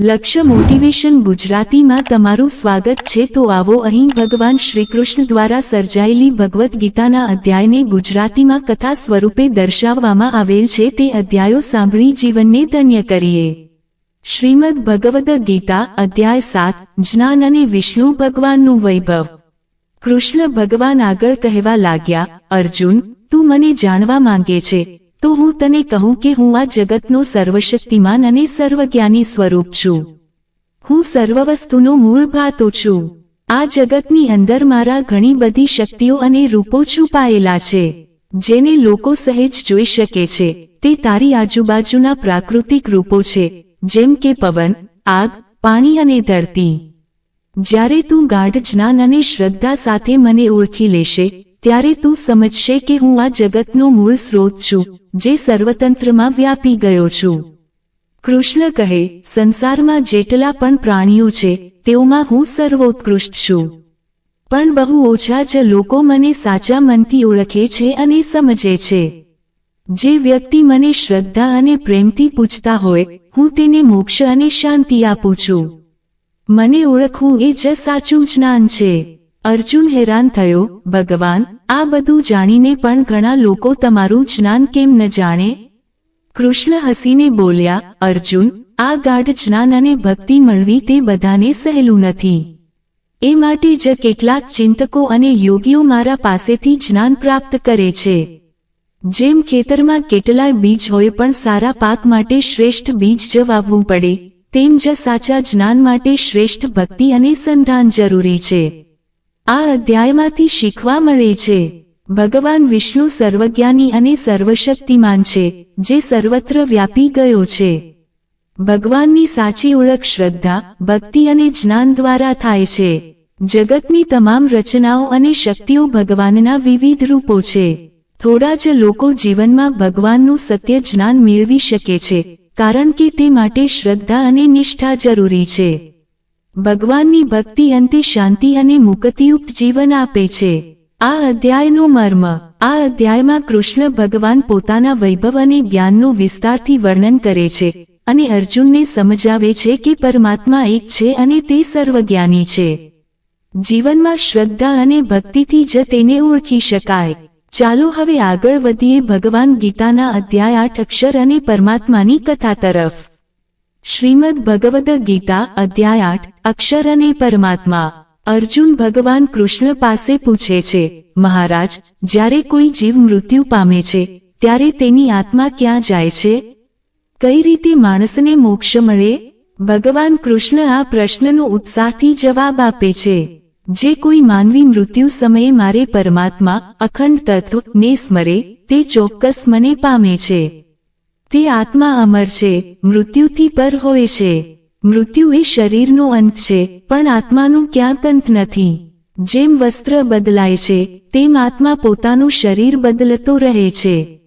લક્ષ્ય મોટિવેશન ગુજરાતીમાં તમારું સ્વાગત છે તો આવો અહીં ભગવાન શ્રીકૃષ્ણ દ્વારા સર્જાયેલી ભગવદ્ ગીતાના અધ્યાયને ગુજરાતીમાં કથા સ્વરૂપે દર્શાવવામાં આવેલ છે તે અધ્યાયો સાંભળી જીવનને ધન્ય કરીએ. શ્રીમદ ભગવદ ગીતા, અધ્યાય સાત, જ્ઞાન અને વિષ્ણુ ભગવાનનું વૈભવ. કૃષ્ણ ભગવાન આગળ કહેવા લાગ્યા, અર્જુન, તું મને જાણવા માંગે છે તો હું તને કહું કે હું આ જગતનો સર્વશક્તિમાન અને સર્વજ્ઞાની સ્વરૂપ છું. હું સર્વ વસ્તુનો મૂળ ભાતો છું. આ જગતની અંદર મારા ઘણી બધી શક્તિઓ અને રૂપો છુપાયેલા છે, જેને લોકો સહેજ જોઈ શકે છે. તે તારી આજુબાજુના પ્રાકૃતિક રૂપો છે, જેમ કે પવન, આગ, પાણી અને ધરતી. જ્યારે તું ગાઢ જ્ઞાન અને શ્રદ્ધા સાથે મને ઓળખી લેશે, ત્યારે તું સમજશે કે હું આ જગતનો મૂળ સ્રોત છું. જે સર્વતંત્રમાં વ્યાપી ગયો છું. કૃષ્ણ કહે, સંસારમાં જેટલા પણ પ્રાણીઓ છે, તેઓમાં હું સર્વોત્કૃષ્ટ છું. પણ બહુ ઓછા જ લોકો મને સાચા મનથી ઓળખે છે અને સમજે છે. જે વ્યક્તિ મને શ્રદ્ધા અને પ્રેમથી પૂછતા હોય, હું તેને મોક્ષ અને શાંતિ આપું છું. મને ઓળખવું એ જ સાચું જ્ઞાન છે. અર્જુન હેરાન થયો, ભગવાન આ બધું જાણીને પણ ઘણા લોકો તમારું જ્ઞાન કેમ ન જાણે? કૃષ્ણ હસીને બોલ્યા, અર્જુન, આ ગાઢ જ્ઞાન અને ભક્તિ મળવી તે બધાને સહેલું નથી. એ માટે જ કેટલાક ચિંતકો અને યોગીઓ મારા પાસેથી જ્ઞાન પ્રાપ્ત કરે છે. જેમ ખેતરમાં કેટલાય બીજ હોય પણ સારા પાક માટે શ્રેષ્ઠ બીજ જ પડે, તેમ જ સાચા જ્ઞાન માટે શ્રેષ્ઠ ભક્તિ અને સંધાન જરૂરી છે. આ અધ્યાયમાંથી શીખવા મળે છે, ભગવાન વિષ્ણુ સર્વજ્ઞાની અને સર્વશક્તિમાન છે, જે સર્વત્ર વ્યાપી ગયો છે. ભગવાનની સાચી ઓળખ શ્રદ્ધા, ભક્તિ અને જ્ઞાન દ્વારા થાય છે. જગતની તમામ રચનાઓ અને શક્તિઓ ભગવાનના વિવિધ રૂપો છે. થોડા જ લોકો જીવનમાં ભગવાનનું સત્ય જ્ઞાન મેળવી શકે છે, કારણ કે તે માટે શ્રદ્ધા અને નિષ્ઠા જરૂરી છે. ભગવાનની ભક્તિ અંતે શાંતિ અને મુક્તિયુક્ત જીવન આપે છે. આ અધ્યાયનો મર્મ, આ અધ્યાયમાં કૃષ્ણ ભગવાન પોતાના વૈભવ અને જ્ઞાનનું વિસ્તારથી વર્ણન કરે છે અને અર્જુનને સમજાવે છે કે પરમાત્મા એક છે અને તે સર્વજ્ઞાની છે. જીવનમાં શ્રદ્ધા અને ભક્તિથી જ તેને ઓળખી શકાય. ચાલો હવે આગળ વધીએ ભગવાન ગીતાના અધ્યાય આઠ અક્ષર અને પરમાત્માની કથા તરફ. શ્રીમદ ભગવદ ગીતા, અધ્યાય આઠ, અક્ષર અને પરમાત્મા. અર્જુન ભગવાન કૃષ્ણ પાસે પૂછે છે, મહારાજ, જ્યારે કોઈ જીવ મૃત્યુ પામે છે, ત્યારે તેની આત્મા ક્યાં જાય છે? કઈ રીતે માણસને મોક્ષ મળે? ભગવાન કૃષ્ણ આ પ્રશ્નનો ઉત્સાહથી જવાબ આપે છે, જે કોઈ માનવી મૃત્યુ સમયે મારે પરમાત્મા અખંડ તત્વ ને સ્મરે, તે ચોક્કસ મને પામે છે. તે આત્મા અમર છે, મૃત્યુથી પર હોય છે. મૃત્યુ એ શરીરનો અંત છે, પણ આત્માનું ક્યાંક અંત નથી. જેમ વસ્ત્ર બદલાય છે, તેમ આત્મા પોતાનું શરીર બદલતો રહે છે.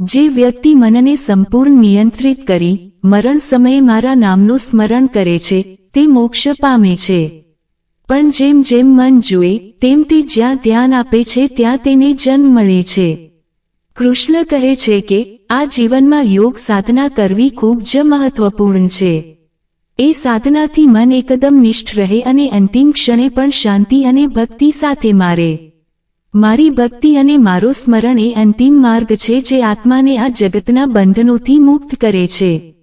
જે વ્યક્તિ મનને સંપૂર્ણ નિયંત્રિત કરી, મરણ સમયે મારા નામનું સ્મરણ કરે છે, તે મોક્ષ પામે છે. પણ જેમ જેમ મન જુએ, તેમ તે જ્યાં ધ્યાન આપે છે, ત્યાં તેને જન્મ મળે છે. કૃષ્ણ કહે છે કે આ જીવનમાં યોગ સાધના કરવી ખૂબ જ મહત્વપૂર્ણ છે. એ સાધનાથી મન એકદમ નિષ્ઠ રહે અને અંતિમ ક્ષણે પણ શાંતિ અને ભક્તિ સાથે મારે. મારી ભક્તિ અને મારો સ્મરણ એ અંતિમ માર્ગ છે જે આત્માને આ જગતના બંધનોથી મુક્ત કરે છે.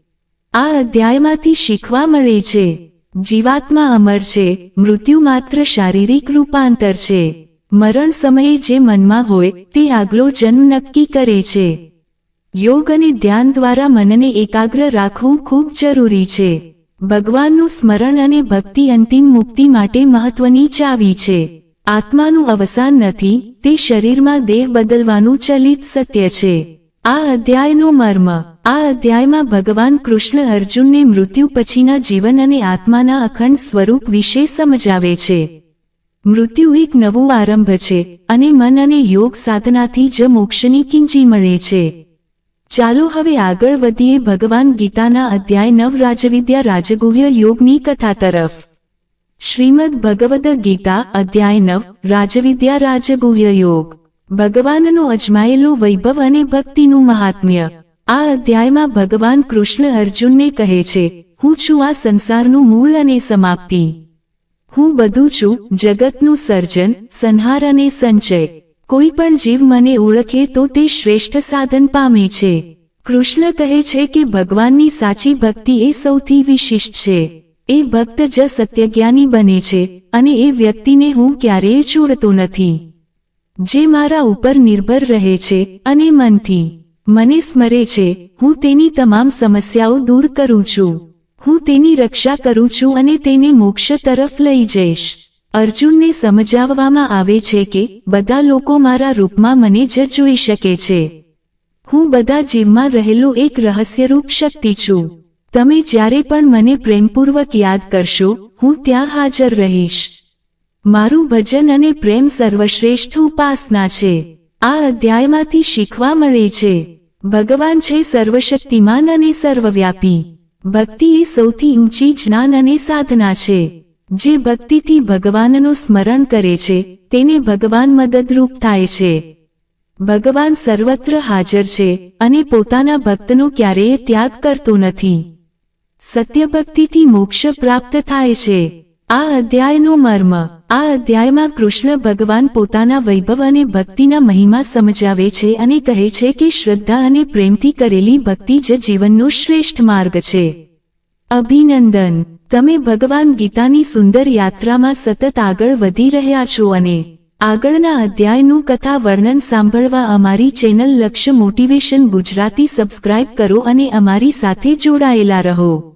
આ અધ્યાયમાંથી શીખવા મળે છે. જીવાત્મા અમર છે, મૃત્યુ માત્ર શારીરિક રૂપાંતર છે. મરણ સમયે જે મનમાં હોય, તે આગલો જન્મ નક્કી કરે છે. યોગ અને ધ્યાન દ્વારા મનને એકાગ્ર રાખવું ખૂબ જરૂરી છે. ભગવાનનું સ્મરણ અને ભક્તિ અંતિમ મુક્તિ માટે મહત્વની ચાવી છે. આત્માનું અવસાન નથી, તે શરીરમાં દેહ બદલવાનું ચલિત સત્ય છે. આ અધ્યાયનો મર્મ, આ અધ્યાયમાં ભગવાન કૃષ્ણ અર્જુનને મૃત્યુ પછીના જીવન અને આત્માના અખંડ સ્વરૂપ વિશે સમજાવે છે. મૃત્યુ એક નવું આરંભ છે અને મન અને યોગ સાધનાથી જ મોક્ષની કિંચી મળે છે. ચાલો હવે આગળ વધીએ ભગવાન ગીતાના અધ્યાય નવ રાજવિદ્યા રાજગુહ્ય યોગની કથા તરફ. શ્રીમદ ભગવદ ગીતા અધ્યાય નવ, રાજવિદ્યા રાજગુહ્ય યોગ. ભગવાનનો અજમાયેલો વૈભવ અને ભક્તિનું મહાત્મ્ય. આ અધ્યાયમાં ભગવાન કૃષ્ણ અર્જુનને કહે છે, હું છું આ સંસારનું મૂળ અને સમાપ્તિ. હું બધું છું, જગતનું સર્જન, સંહાર અને સંચય. કોઈ પણ જીવ મને ઓળખે તો તે શ્રેષ્ઠ સાધન પામે છે. કૃષ્ણ કહે છે કે ભગવાનની સાચી ભક્તિ એ સૌથી વિશિષ્ટ છે. એ ભક્ત જ સત્યજ્ઞાની બને છે અને એ વ્યક્તિને હું ક્યારેય છોડતો નથી. જે મારા ઉપર નિર્ભર રહે છે અને મનથી મને સ્મરે છે, હું તેની તમામ સમસ્યાઓ દૂર કરું છું. હું તેની રક્ષા કરું છું અને તેને મોક્ષ તરફ લઈ જઈશ. અર્જુનને સમજાવવામાં આવે છે કે, બધા લોકો મારા રૂપમાં મને જ જોઈ શકે છે. હું બધા જીવમાં રહેલું એક રહસ્યરૂપ શક્તિ છું. તમે જ્યારે પણ મને પ્રેમપૂર્વક યાદ કરશો, હું ત્યાં હાજર રહીશ. મારું ભજન અને પ્રેમ સર્વશ્રેષ્ઠ ઉપાસના છે. આ અધ્યાયમાંથી શીખવા મળે છે. ભગવાન છે સર્વશક્તિમાન અને સર્વવ્યાપી. ભક્તિ એ સૌથી ઊંચી જ્ઞાન અને સાધના છે. જે ભક્તિથી ભગવાનનું સ્મરણ કરે છે, તેને ભગવાન મદદરૂપ થાય છે. ભગવાન સર્વત્ર હાજર છે અને પોતાના ભક્તનો ક્યારેય ત્યાગ કરતો નથી. સત્યભક્તિથી મોક્ષ પ્રાપ્ત થાય છે. આ અધ્યાયનો મર્મ, આ અધ્યાયમાં કૃષ્ણ ભગવાન પોતાના વૈભવ અને ભક્તિના મહિમા સમજાવે છે અને કહે છે કે શ્રદ્ધા અને પ્રેમથી કરેલી ભક્તિ જ જીવનનો શ્રેષ્ઠ માર્ગ છે. અભિનંદન. તમે ભગવાન ગીતાની સુંદર યાત્રામાં સતત આગળ વધી રહ્યા છો અને આગળના અધ્યાયનું કથા વર્ણન સાંભળવા અમારી ચેનલ લક્ષ્ય મોટિવેશન ગુજરાતી સબસ્ક્રાઇબ કરો અને અમારી સાથે જોડાયેલા રહો.